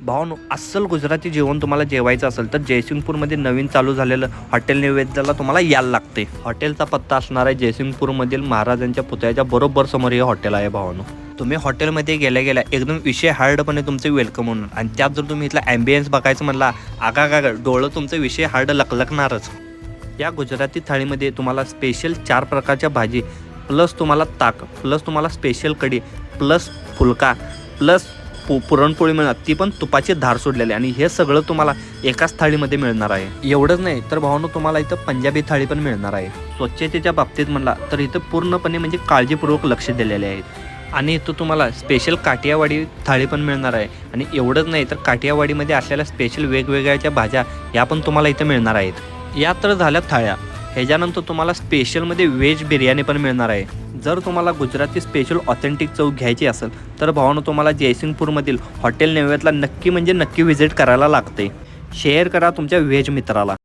भावानो अस्सल गुजराती जेवण तुम्हाला जेवायचं असेल तर जयसिंगपूरमध्ये नवीन चालू झालेलं हॉटेल नैवेद्याला तुम्हाला यायला लागते. हॉटेलचा पत्ता असणार आहे जयसिंगपूरमधील महाराजांच्या पुतळ्याच्या बरोबर समोर हे हॉटेल आहे भावानो. तुम्ही हॉटेलमध्ये गेल्या गेल्या एकदम विषय हार्डपणे तुमचे वेलकम होणार आणि त्यात जर तुम्ही इथला ॲम्बियन्स बघायचं म्हणला आगा का डोळं तुमचं विषय हार्ड लकलकणारच या गुजराती थाळीमध्ये तुम्हाला स्पेशल चार प्रकारच्या भाजी प्लस तुम्हाला ताक प्लस तुम्हाला special kadhi plus phulka plus पु पुरणपोळी मिळणार ती पण तुपाची धार सोडलेली आणि हे सगळं तुम्हाला एकाच थाळीमध्ये मिळणार आहे. एवढंच नाही तर भावानं तुम्हाला इथं पंजाबी थाळी पण मिळणार आहे. स्वच्छतेच्या बाबतीत म्हणला तर इथं पूर्णपणे म्हणजे काळजीपूर्वक लक्ष दिलेले आहेत आणि इथं तुम्हाला स्पेशल काठियावाडी थाळी पण मिळणार आहे. आणि एवढंच नाही तर काठियावाडीमध्ये असलेल्या स्पेशल वेगवेगळ्या भाज्या या पण तुम्हाला इथं मिळणार आहेत. या तर झाल्या थाळ्या. ह्याच्यानंतर तुम्हाला स्पेशलमध्ये व्हेज बिर्याणी पण मिळणार आहे. जर तुम्हाला गुजराती स्पेशल ऑथेंटिक चव घ्यायची असेल तर भावानं तुम्हाला जयसिंगपूरमधील हॉटेल नेवेतला नक्की म्हणजे नक्की व्हिजिट करायला लागते शेअर करा तुमच्या व्हेज मित्राला.